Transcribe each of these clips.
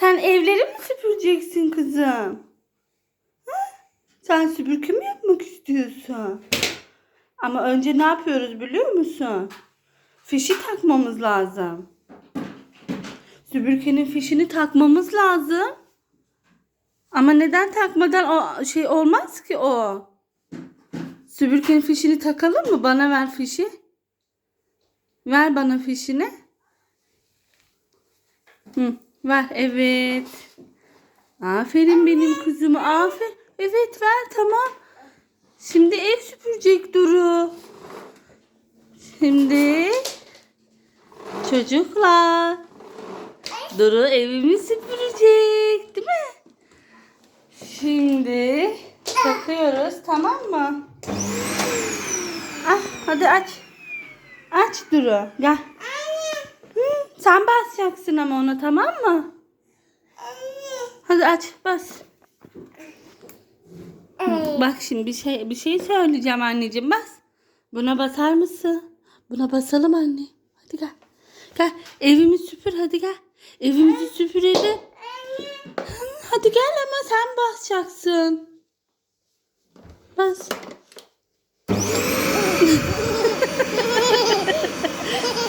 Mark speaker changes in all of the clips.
Speaker 1: Sen evleri mi süpüreceksin kızım? Sen süpürge mi yapmak istiyorsun? Ama önce ne yapıyoruz biliyor musun? Fişi takmamız lazım. Süpürgenin fişini takmamız lazım. Ama neden takmadan o şey olmaz ki o? Süpürgenin fişini takalım mı? Bana ver fişi. Ver bana fişini. Hı, ver evet. Aferin benim kızıma. Aferin. Evet ver tamam. Şimdi ev süpürecek Duru. Şimdi çocuklar. Duru evimi süpürecek değil mi? Şimdi takıyoruz tamam mı? Ah hadi aç. Aç Duru gel. Sen basacaksın ama ona tamam mı? Hadi aç bas. Bak şimdi bir şey bir şey söyleyeceğim anneciğim bas. Buna basar mısın? Buna basalım anne. Hadi gel. Gel evimi süpür hadi gel. Evimizi süpürelim. Hadi gel ama sen basacaksın. Bas.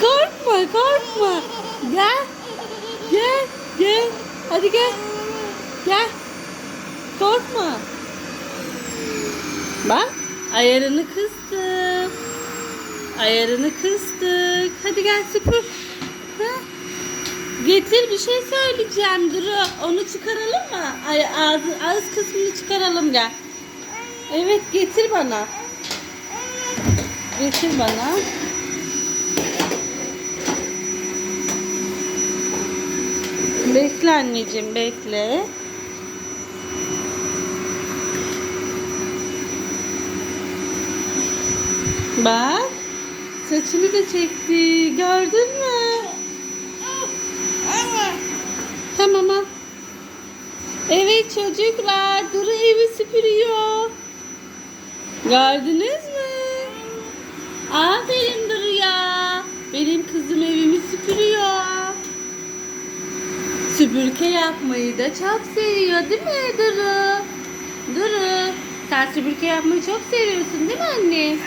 Speaker 1: korkma korkma. Gel. Gel. Gel. Hadi gel. Gel. Korkma. Bak ayarını kıstım. Ayarını kıstık. Hadi gel süpür. Ha? Getir bir şey söyleyeceğim Duru. Onu çıkaralım mı? Ay, ağız, ağız kısmını çıkaralım gel. Evet getir bana. Getir bana. Bekle anneciğim bekle. Bak. Saçını da çekti. Gördün mü? Tamam al. Evet çocuklar. Duru evi süpürüyor. Gördünüz mü? Aferin Duru ya. Benim kızım evimi süpürüyor. Süpürge yapmayı da çok seviyor değil mi Duru? Duru. Sen süpürge yapmayı çok seviyorsun değil mi anne?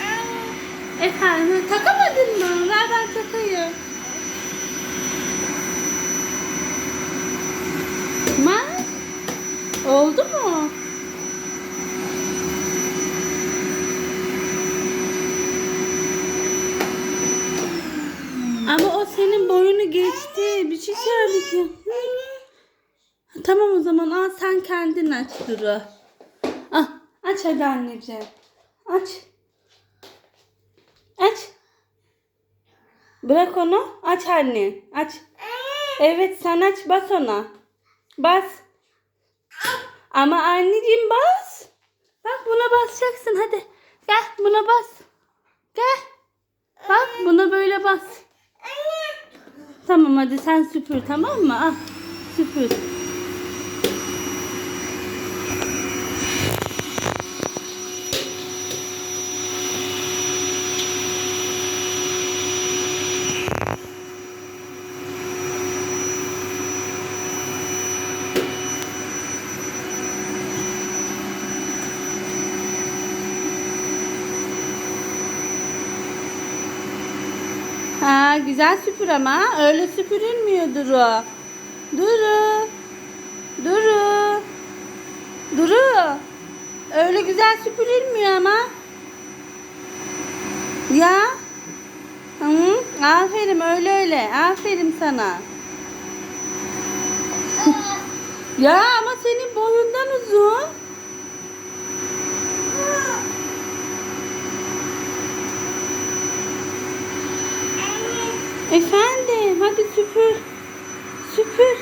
Speaker 1: Efendim takamadın mı? Ver ben takayım. Bak. Oldu mu? Ama o senin boyunu geçti. Bir şey söyleyeceğim. Tamam o zaman al sen kendin aç Duru. Ah, aç hadi anneciğim. Aç. Aç. Bırak onu. Aç anne. Aç. Evet sen aç bas ona. Bas. Ama anneciğim bas. Bak buna basacaksın hadi. Gel buna bas. Gel. Bak buna böyle bas. Tamam hadi sen süpür tamam mı? Al süpür. Ha güzel süpür ama öyle süpürülmüyor Duru. Duru. Duru. Duru. Öyle güzel süpürülmüyor ama. Ya. Hı, aferin öyle öyle. Aferin sana. ya ama senin boyundan uzun. Efendim hadi süpür. Süpür.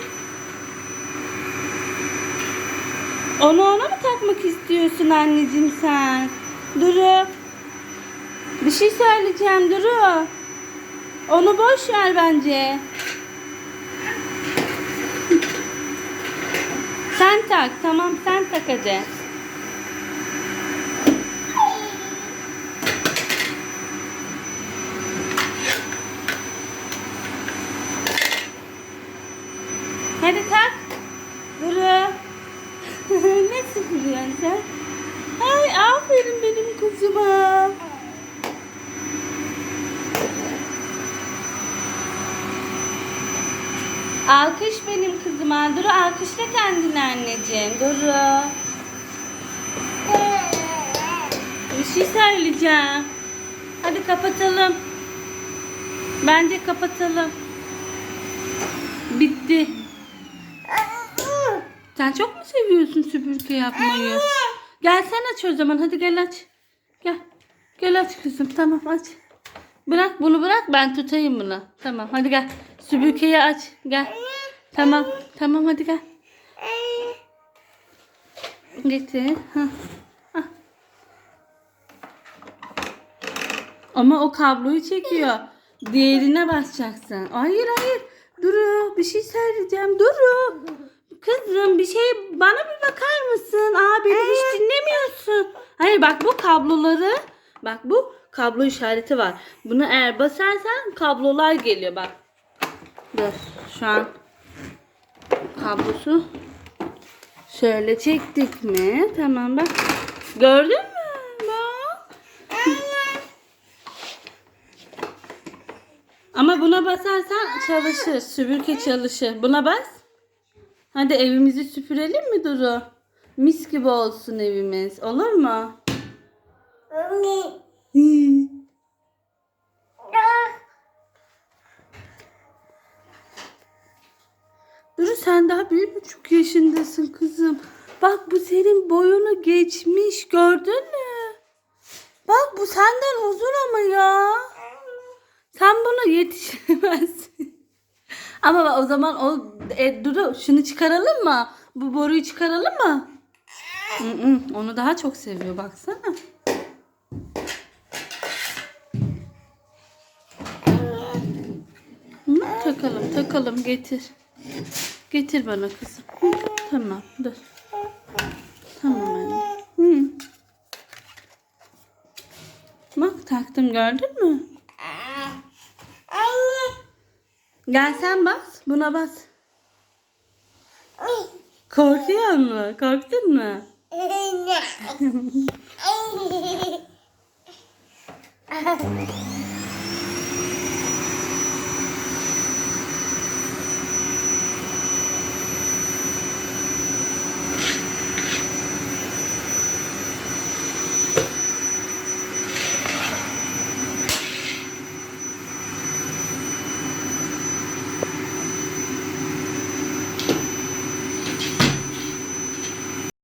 Speaker 1: Onu ona mı takmak istiyorsun anneciğim sen? Duru. Bir şey söyleyeceğim Duru. Onu boş ver bence. Sen tak tamam sen tak hadi. Hadi tak. Süpürüyorsun sen? Ay aferin benim kızıma. Alkış benim kızıma. Duru alkışla kendini anneciğim. Duru. Bir şey söyleyeceğim. Hadi kapatalım. Bence kapatalım. Bitti. Sen çok mu seviyorsun süpürge yapmayı? Gel sen aç o zaman. Hadi gel aç. Gel. Gel aç kızım. Tamam aç. Bırak bunu bırak. Ben tutayım bunu. Tamam hadi gel. Süpürgeyi aç. Gel. Tamam. Tamam hadi gel. Getir. Hah. Hah. Ama o kabloyu çekiyor. Diğerine basacaksın. Hayır hayır. Duru bir şey söyleyeceğim. Duru. Kızım bir şey bana bir bakar mısın? Aa beni hiç dinlemiyorsun. Hayır bak bu kabloları bak bu kablo işareti var. Bunu eğer basarsan kablolar geliyor bak. Dur şu an kablosu şöyle çektik mi? Tamam bak. Gördün mü? Bak. Ama buna basarsan çalışır. Süpürge çalışır. Buna bas. Hadi evimizi süpürelim mi Duru? Mis gibi olsun evimiz. Olur mu? Duru sen daha bir buçuk yaşındasın kızım. Bak bu senin boyunu geçmiş gördün mü? Bak bu senden uzun ama ya. Sen buna yetişemezsin. Ama o zaman o e, Duru şunu çıkaralım mı? Bu boruyu çıkaralım mı? Hı hı, onu daha çok seviyor baksana. Hı, takalım takalım getir. Getir bana kızım. Hı, tamam dur. Tamam anne. Hı. Bak taktım gördün mü? Gel sen bas. Buna bas. Korkuyor mu? Korktun mu?